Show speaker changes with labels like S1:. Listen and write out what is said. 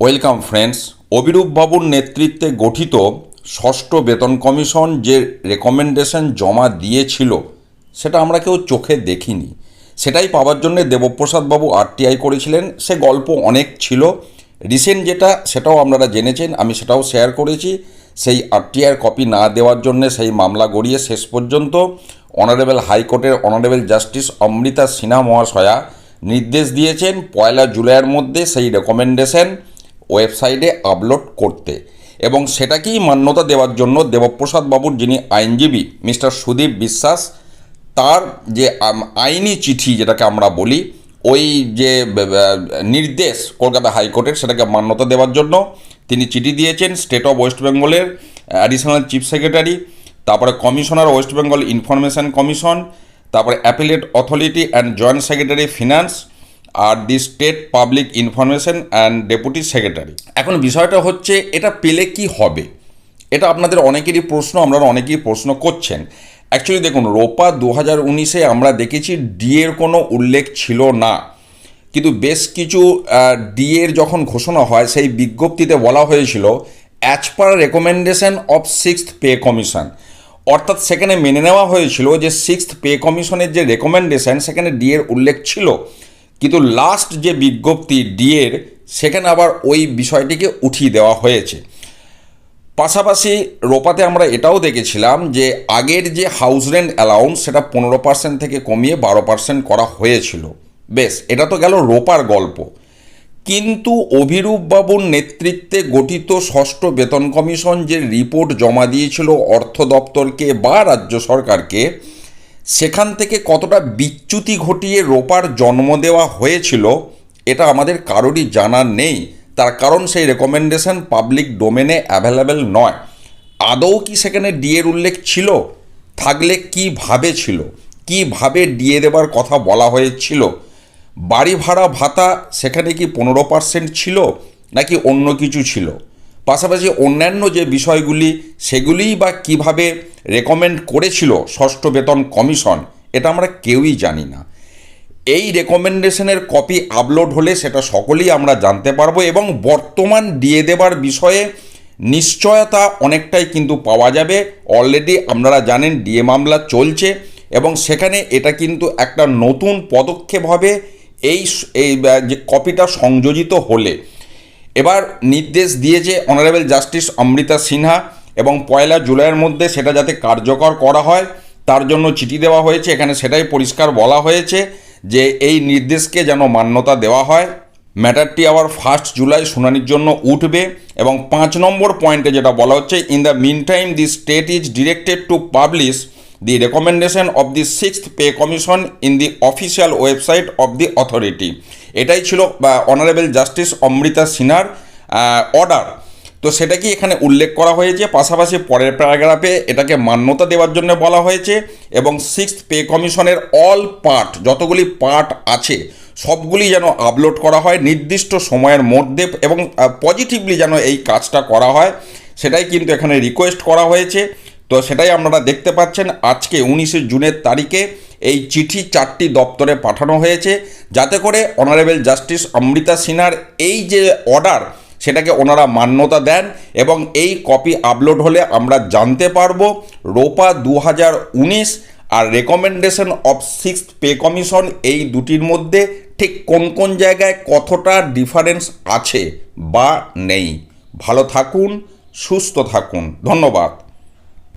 S1: Welcome friends Abhirup বাবুর নেতৃত্বে গঠিত ষষ্ঠ বেতন কমিশন যে রেকমেন্ডেশন জমা দিয়েছিল, সেটা আমরা কেউ চোখে দেখিনি। সেটাই পাওয়ার জন্য দেবপ্রসাদ বাবু আরটিআই করেছিলেন। সে গল্প অনেক ছিল। রিসেন্ট যেটা, সেটাও আপনারা জেনেছেন, আমি সেটাও শেয়ার করেছি। সেই আরটিআইয়ের কপি না দেওয়ার জন্য সেই মামলা গড়িয়ে শেষ পর্যন্ত অনারেবল হাইকোর্টের অনারেবল জাস্টিস অমৃতা সিনহা মহাশয়া নির্দেশ দিয়েছেন। পয়লা জুলাইয়ের মধ্যে সেই রেকমেন্ডেশন ওয়েবসাইটে আপলোড করতে এবং সেটাকেই মান্যতা দেওয়ার জন্য দেবপ্রসাদ বাবুর যিনি আইনজীবী, মিস্টার সুদীপ বিশ্বাস, তার যে আইনি চিঠি যেটাকে আমরা বলি, ওই যে নির্দেশ কলকাতা হাইকোর্টের সেটাকে মান্যতা দেওয়ার জন্য তিনি চিঠি দিয়েছেন স্টেট অফ ওয়েস্ট বেঙ্গলের অ্যাডিশনাল চিফ সেক্রেটারি, তারপরে commissioner West Bengal information commission, তারপরে appellate authority and joint secretary finance R the state public information and deputy secretary. এখন বিষয়টা হচ্ছে, এটা পেলে কি হবে? এটা আপনাদের অনেকেরই প্রশ্ন, আপনারা অনেকেই প্রশ্ন করছেন। অ্যাকচুয়ালি দেখুন, রোপা দু হাজার উনিশে আমরা দেখেছি ডিএর কোনো উল্লেখ ছিল না। কিন্তু বেশ কিছু ডিএর যখন ঘোষণা হয়, সেই বিজ্ঞপ্তিতে বলা হয়েছিল as per recommendation of sixth pay commission অর্থাৎ সেখানে মেনে নেওয়া হয়েছিল যে সিক্সথ পে কমিশনের যে রেকমেন্ডেশন সেখানে ডিএর উল্লেখ ছিল। কিন্তু লাস্ট যে বিজ্ঞপ্তি ডিএর সেখানে আবার ওই বিষয়টিকে উঠিয়ে দেওয়া হয়েছে। পাশাপাশি রোপাতে আমরা এটাও দেখেছিলাম যে আগের যে হাউস রেন্ট অ্যালাউন্স সেটা পনেরো পার্সেন্ট থেকে কমিয়ে বারো পার্সেন্ট করা হয়েছিল। বেশ, এটা তো গেল রোপার গল্প। কিন্তু অভিরূপবাবুর নেতৃত্বে গঠিত ষষ্ঠ বেতন কমিশন যে রিপোর্ট জমা দিয়েছিল অর্থ দপ্তরকে বা রাজ্য সরকারকে সেখান থেকে কতটা বিচ্যুতি ঘটিয়ে রোপার জন্ম দেওয়া হয়েছিল, এটা আমাদের কারোরই জানা নেই। তার কারণ সেই রেকমেন্ডেশন পাবলিক ডোমেনে অ্যাভেলেবেল নয়। আদৌ কি সেখানে ডিএর উল্লেখ ছিল? থাকলে কীভাবে ছিল? কীভাবে ডিএ দেবার কথা বলা হয়েছিল? বাড়ি ভাড়া ভাতা সেখানে কি পনেরো পার্সেন্ট ছিল, নাকি অন্য কিছু ছিল? পাশাপাশি অন্যান্য যে বিষয়গুলি, সেগুলিই বা কীভাবে রেকমেন্ড করেছিল ষষ্ঠ বেতন কমিশন, এটা আমরা কেউই জানি না। এই রেকমেন্ডেশনের কপি আপলোড হলে সেটা সকলেই আমরা জানতে পারব এবং বর্তমান দিয়ে দেবার বিষয়ে নিশ্চয়তা অনেকটাই কিন্তু পাওয়া যাবে। অলরেডি আপনারা জানেন ডিএ মামলা চলছে এবং সেখানে এটা কিন্তু একটা নতুন পদক্ষেপ হবে এই যে কপিটা সংযোজিত হলে। এবার নির্দেশ দিয়েছে অনারেবল জাস্টিস অমৃতা সিনহা এবং পয়লা জুলাইয়ের মধ্যে সেটা যাতে কার্যকর করা হয়, তার জন্য চিঠি দেওয়া হয়েছে। এখানে সেটাই পরিষ্কার বলা হয়েছে যে এই নির্দেশকে যেন মান্যতা দেওয়া হয়। ম্যাটারটি আবার ফার্স্ট জুলাই শুনানির জন্য উঠবে এবং পাঁচ নম্বর পয়েন্টে যেটা বলা হচ্ছে, in the meantime the state is directed to publish the recommendation of the sixth pay commission in the official website of the authority. এটাই ছিল অনারেবল জাস্টিস অমৃতা সিনহার অর্ডার। তো সেটা কি এখানে উল্লেখ করা হয়েছে। পাশাপাশি পরের প্যারাগ্রাফে এটাকে মান্যতা দেওয়ার জন্য বলা হয়েছে এবং সিক্সথ পে কমিশনের অল পার্ট, যতগুলি পার্ট আছে, সবগুলি যেন আপলোড করা হয়, নির্দিষ্ট সময়ের মধ্যে এবং পজিটিভলি যেন এই কাজটা করা হয়, সেটাই কিন্তু এখানে রিকোয়েস্ট করা হয়েছে। তো সেটাই আপনারা দেখতে পাচ্ছেন, আজকে উনিশে জুনের তারিখে এই চিঠি চারটি দপ্তরে পাঠানো হয়েছে। যাতে করে অনারেবল জাস্টিস অমৃতা সিনহার এই যে অর্ডার সেটাকে ওনারা মান্যতা দেন এবং এই কপি আপলোড হলে আমরা জানতে পারব রোপা দু হাজার উনিশ আর recommendation of six pay commission এই দুটির মধ্যে ঠিক কোন কোন জায়গায় কতটা ডিফারেন্স আছে বা নেই। ভালো থাকুন, সুস্থ থাকুন। ধন্যবাদ।